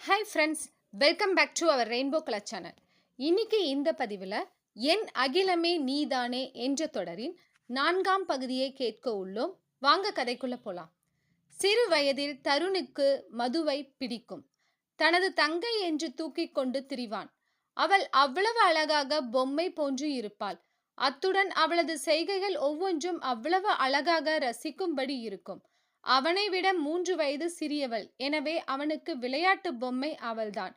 Hi friends welcome back to our rainbow colour channel இன்னைக்கு இந்த பதிவில் என் அகிலமே நீதானே என்ற தொடரின் நான்காம் பகுதியை கேட்க உள்ளோம். வாங்க கதைக்குள்ள போலாம். சிறு வயதில் தருணுக்கு மதுவை பிடிக்கும். தனது தங்கை என்று தூக்கி கொண்டு திரிவான். அவள் அவ்வளவு அழகாக பொம்மை போன்று இருப்பாள். அத்துடன் அவளது செய்கைகள் ஒவ்வொன்றும் அவ்வளவு அழகாக ரசிக்கும்படி இருக்கும். அவனை விட மூன்று வயது சிறியவள். எனவே அவனுக்கு விளையாட்டு பொம்மை அவள்தான்.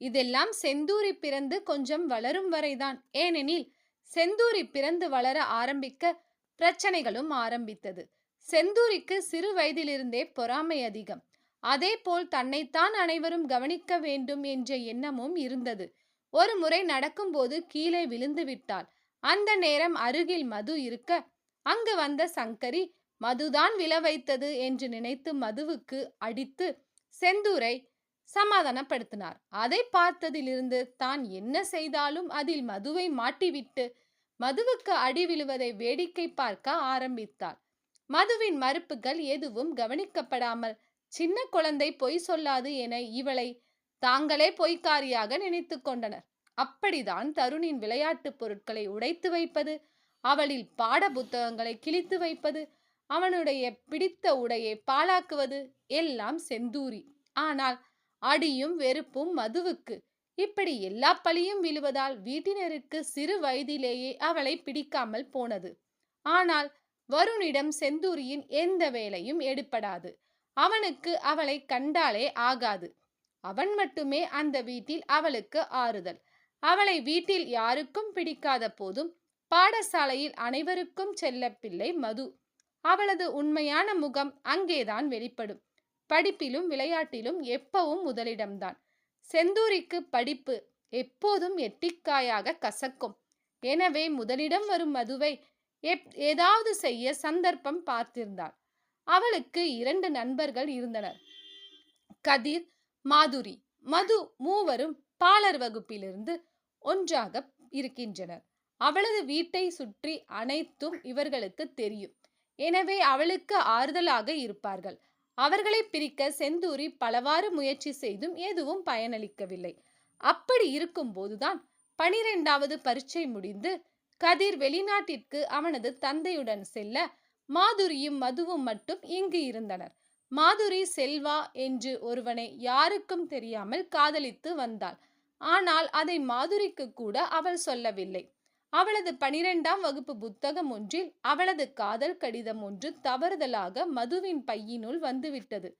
இதெல்லாம் செந்தூரி பிறந்து கொஞ்சம் வளரும் வரைதான். ஏனெனில் செந்தூரி பிறந்து வளர ஆரம்பிக்க பிரச்சனைகளும் ஆரம்பித்தது. செந்தூரிக்கு சிறு வயதிலிருந்தே பொறாமை அதிகம். அதேபோல் தன்னைத்தான் அனைவரும் கவனிக்க வேண்டும் என்ற எண்ணமும் இருந்தது. ஒரு முறை நடக்கும்போது கீழே விழுந்து விட்டாள். அந்த நேரம் அருகில் மது இருக்க அங்கு வந்த சங்கரி மதுதான் விழ வைத்தது என்று நினைத்து மதுவுக்கு அடித்து செந்தூரை சமாதானப்படுத்தினார். அதை பார்த்ததிலிருந்து தான் என்ன செய்தாலும் அதில் மதுவை மாட்டிவிட்டு மதுவுக்கு அடி விழுவதை வேடிக்கை பார்க்க ஆரம்பித்தார் மதுவின் மறுப்புகள் எதுவும் கவனிக்கப்படாமல் சின்ன குழந்தை பொய் சொல்லாது என இவளை தாங்களே பொய்க்காரியாக நினைத்து கொண்டனர். அப்படிதான் தருணின் விளையாட்டு பொருட்களை உடைத்து வைப்பது அவளில் பாட புத்தகங்களை கிழித்து வைப்பது அவனுடைய பிடித்த உடையை பாழாக்குவது எல்லாம் செந்தூரி. ஆனால் அடியும் வெறுப்பும் மதுவுக்கு. இப்படி எல்லா பழியும் விழுவதால் வீட்டினருக்கு சிறு வயதிலேயே அவளை பிடிக்காமல் போனது. ஆனால் வருணிடம் செந்தூரியின் எந்த வேலையும் எடுப்படாது அவனுக்கு அவளை கண்டாலே ஆகாது. அவன் மட்டுமே அந்த வீட்டில் அவளுக்கு ஆறுதல். அவளை வீட்டில் யாருக்கும் பிடிக்காத போதும் பாடசாலையில் அனைவருக்கும் செல்ல பிள்ளை மது. அவளது உண்மையான முகம் அங்கேதான் வெளிப்படும். படிப்பிலும் விளையாட்டிலும் எப்பவும் முதலிடம்தான். செந்தூரிக்கு படிப்பு எப்போதும் எட்டிக்காயாக கசக்கும். எனவே முதலிடம் வரும் மதுவை எப் ஏதாவது செய்ய சந்தர்ப்பம் பார்த்திருந்தாள். அவளுக்கு இரண்டு நண்பர்கள் இருந்தனர். கதிர் மாதுரி மது மூவரும் பாலர் வகுப்பிலிருந்து ஒன்றாக இருக்கின்றனர். அவளது வீட்டை சுற்றி அனைத்தும் இவர்களுக்கு தெரியும். எனவே அவளுக்கு ஆறுதலாக இருப்பார்கள். அவர்களை பிரிக்க செந்தூரி பலவாறு முயற்சி செய்தும் எதுவும் பயனளிக்கவில்லை. அப்படி இருக்கும்போதுதான் பனிரெண்டாவது பரீட்சை முடிந்து கதிர் வெளிநாட்டிற்கு அவனது தந்தையுடன் செல்ல மாதுரியும் மதுவும் மட்டும் இங்கு இருந்தனர். மாதுரி செல்வா என்று ஒருவனை யாருக்கும் தெரியாமல் காதலித்து வந்தாள். ஆனால் அதை மாதுரிக்கு கூட அவள் சொல்லவில்லை. அவளது பனிரெண்டாம் வகுப்பு புத்தகம் ஒன்றில் அவளது காதல் கடிதம் ஒன்று தவறுதலாக மதுவின் பையினுள் வந்துவிட்டது.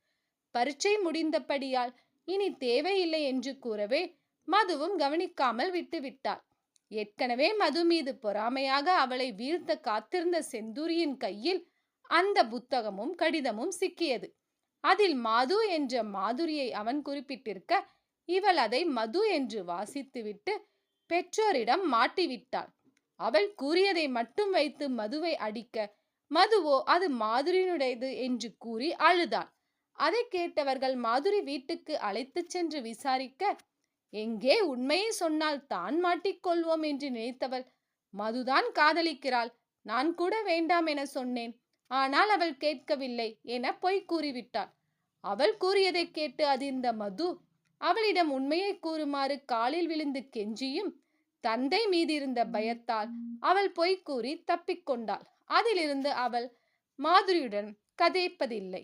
பரீட்சை முடிந்தபடியால் இனி தேவையில்லை என்று கூறவே மதுவும் கவனிக்காமல் விட்டுவிட்டாள். ஏற்கனவே மது மீது பொறாமையாக அவளை வீழ்த்த காத்திருந்த செந்தூரியின் கையில் அந்த புத்தகமும் கடிதமும் சிக்கியது. அதில் மது என்ற மாதுரியை அவன் குறிப்பிட்டிருக்க இவள் அதை மது என்று வாசித்துவிட்டு பெற்றோரிடம் மாட்டிவிட்டாள். அவள் கூறியதை மட்டும் வைத்து மதுவை அடிக்க மதுவோ அது மாதுரியினுடையது என்று கூறி அழுதாள். அதை கேட்டவர்கள் மாதுரி வீட்டுக்கு அழைத்துச் சென்று விசாரிக்க எங்கே உண்மையை சொன்னால் தான் மாட்டிக்கொள்வோம் என்று நினைத்தவள் மதுதான் காதலிக்கிறாள். நான் கூட வேண்டாம் என சொன்னேன். ஆனால் அவள் கேட்கவில்லை என பொய் கூறிவிட்டாள். அவள் கூறியதை கேட்டு அதிர்ந்த மது அவளிடம் உண்மையை கூறுமாறு காலில் விழுந்து கெஞ்சியும் தந்தை மீது இருந்த பயத்தால் அவள் பொய் கூறி தப்பிக்கொண்டாள் அதிலிருந்து அவள் மாதுரியுடன் கதைப்பதில்லை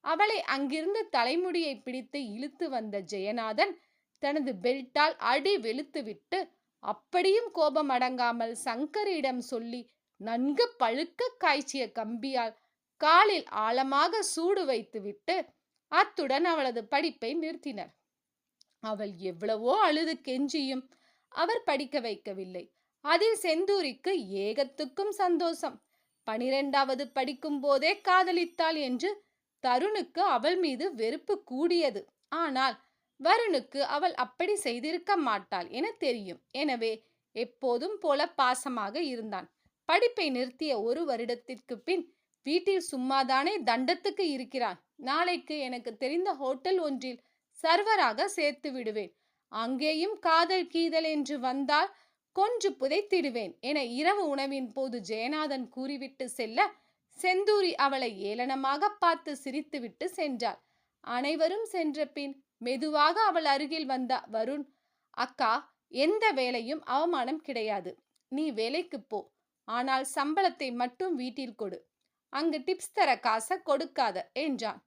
அவளை அங்கிருந்து தலைமுடியை பிடித்து இழுத்து வந்த ஜெயநாதன் தனது பெல்ட்டால் அடி வெளுத்துவிட்டு அப்படியும் கோபம் அடங்காமல் சங்கரியிடம் சொல்லி நன்கு பழுக்க காய்ச்சிய கம்பியால் காலில் ஆழமாக சூடு வைத்துவிட்டு அத்துடன் அவளது படிப்பை நிறுத்தினர். அவள் எவ்வளவோ அழுது கெஞ்சியும் அவர் படிக்க வைக்கவில்லை. அதில் செந்தூரிக்கு ஏகத்துக்கும் சந்தோஷம். பனிரெண்டாவது படிக்கும் போதே காதலித்தாள் என்று தருணுக்கு அவள் மீது வெறுப்பு கூடியது. ஆனால் வருணுக்கு அவள் அப்படி செய்திருக்க மாட்டாள் என தெரியும். எனவே எப்போதும் போல பாசமாக இருந்தான். படிப்பை நிறுத்திய ஒரு வருடத்திற்கு பின் வீட்டில் சும்மாதானே தண்டத்துக்கு இருக்கிறான். நாளைக்கு எனக்கு தெரிந்த ஹோட்டல் ஒன்றில் சர்வராக சேர்த்து விடுவேன். அங்கேயும் காதல் கீதல் என்று வந்தால் கொன்று புதைத்திடுவேன் என இரவு உணவின் போது ஜெயநாதன் கூறிவிட்டு செல்ல செந்தூரி அவளை ஏளனமாக பார்த்து சிரித்துவிட்டு சென்றாள். அனைவரும் சென்ற பின் மெதுவாக அவள் அருகில் வந்த வருண் அக்கா எந்த வேலையும் அவமானம் கிடையாது. நீ வேலைக்கு போ. ஆனால் சம்பளத்தை மட்டும் வீட்டில் கொடு. அங்கு டிப்ஸ் தர காசை கொடுக்காத என்றான்.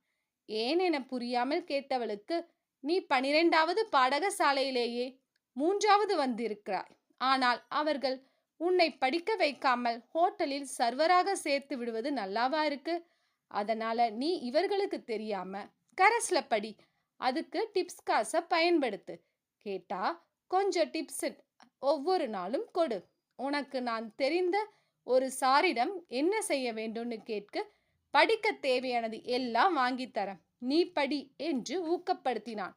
ஏன் என புரியாமல் கேட்டவளுக்கு நீ பனிரெண்டாவது பாடகசாலையிலேயே மூன்றாவது வந்திருக்கிறாய். ஆனால் அவர்கள் உன்னை படிக்க வைக்காமல் ஹோட்டலில் சர்வராக சேர்த்து விடுவது நல்லாவா இருக்கு? அதனால நீ இவர்களுக்கு தெரியாம கரஸ்ல படி. அதுக்கு டிப்ஸ் காசை பயன்படுத்து. கேட்டா கொஞ்சம் டிப்ஸ் ஒவ்வொரு நாளும் கொடு. உனக்கு நான் தெரிந்த ஒரு சாரிடம் என்ன செய்ய வேண்டும்னு கேட்க படிக்க தேவையானது எல்லாம் வாங்கித் தரேன். நீ படி என்று ஊக்கப்படுத்தினான்.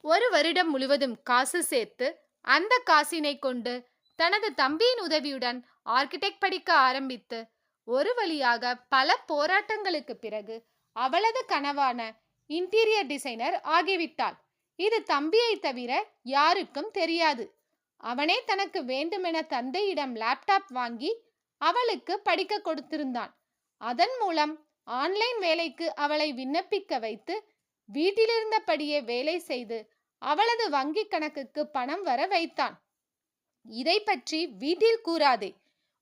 ஒரு வருடம் முழுவதும் காசு சேர்த்து அந்த காசினை கொண்டு தனது தம்பியின் உதவியுடன் ஆர்கிடெக்ட் படிக்க ஆரம்பித்து ஒரு வழியாக பல போராட்டங்களுக்கு பிறகு அவளது கனவான இன்டீரியர் டிசைனர் ஆகிவிட்டாள். இது தம்பியை தவிர யாருக்கும் தெரியாது. அவனே தனக்கு வேண்டுமென தந்தையிடம் லேப்டாப் வாங்கி அவளுக்கு படிக்க கொடுத்திருந்தான். அதன் மூலம் ஆன்லைன் வேலைக்கு அவளை விண்ணப்பிக்க வைத்து வீட்டிலிருந்தபடியே வேலை செய்து அவளது வங்கி கணக்குக்கு பணம் வர வைத்தான். இதை பற்றி வீட்டில் கூறாதே.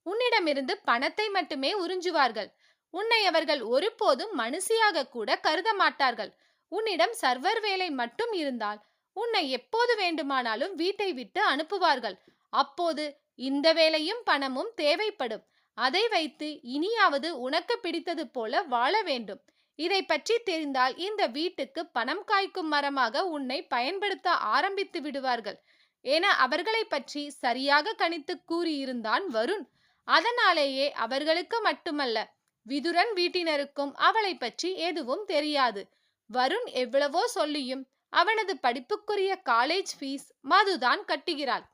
உன்னிடமிருந்து பணத்தை மட்டுமே உறிஞ்சுவார்கள். உன்னை அவர்கள் ஒருபோதும் மனுஷியாக கூட கருத மாட்டார்கள். உன்னிடம் சர்வர் வேலை மட்டும் இருந்தால் உன்னை எப்போது வேண்டுமானாலும் வீட்டை விட்டு அனுப்புவார்கள். அப்போது இந்த வேலையும் பணமும் தேவைப்படும். அதை வைத்து இனியாவது உனக்கு பிடித்தது போல வாழ வேண்டும். இதை பற்றி தெரிந்தால் இந்த வீட்டுக்கு பணம் காய்க்கும் மரமாக உன்னை பயன்படுத்த ஆரம்பித்து விடுவார்கள். என அவர்களை பற்றி சரியாக கணித்து கூறியிருந்தான் வருண். அதனாலேயே அவர்களுக்கு மட்டுமல்ல விதுரன் வீட்டினருக்கும் அவளை பற்றி எதுவும் தெரியாது. வருண் எவ்வளவோ சொல்லியும் அவனது படிப்புக்குரிய காலேஜ் ஃபீஸ் மதுதான் கட்டுகிறாள்.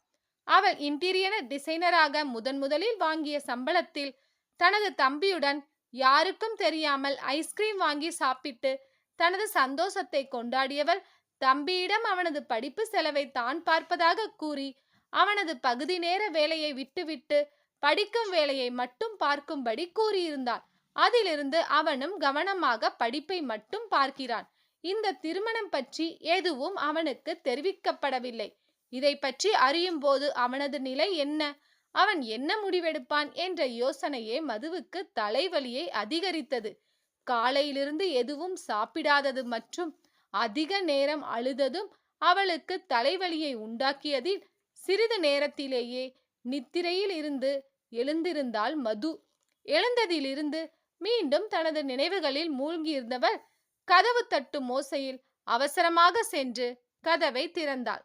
அவள் இன்டீரியர் டிசைனராக முதன் முதலில் வாங்கிய சம்பளத்தில் தனது தம்பியுடன் யாருக்கும் தெரியாமல் ஐஸ்கிரீம் வாங்கி சாப்பிட்டு தனது சந்தோஷத்தை கொண்டாடியவள் தம்பியிடம் அவனது படிப்பு செலவை தான் பார்ப்பதாக கூறி அவனது பகுதி நேர வேலையை விட்டுவிட்டு படிக்கும் வேலையை மட்டும் பார்க்கும்படி கூறியிருந்தாள். அதிலிருந்து அவனும் கவனமாக படிப்பை மட்டும் பார்க்கிறான். இந்த திருமணம் பற்றி எதுவும் அவனுக்கு தெரிவிக்கப்படவில்லை. இதை பற்றி அறியும் போது அவனது நிலை என்ன? அவன் என்ன முடிவெடுப்பான் என்ற யோசனையே மதுவுக்கு தலைவலியை அதிகரித்தது. காலையிலிருந்து எதுவும் சாப்பிடாதது மற்றும் அதிக நேரம் அழுததும் அவளுக்கு தலைவலியை உண்டாக்கியதில் சிறிது நேரத்திலேயே நித்திரையில் இருந்து எழுந்திருந்தாள் மது. எழுந்ததிலிருந்து மீண்டும் தனது நினைவுகளில் மூழ்கியிருந்தவர் கதவு தட்டும் மோசையில் அவசரமாக சென்று கதவை திறந்தாள்.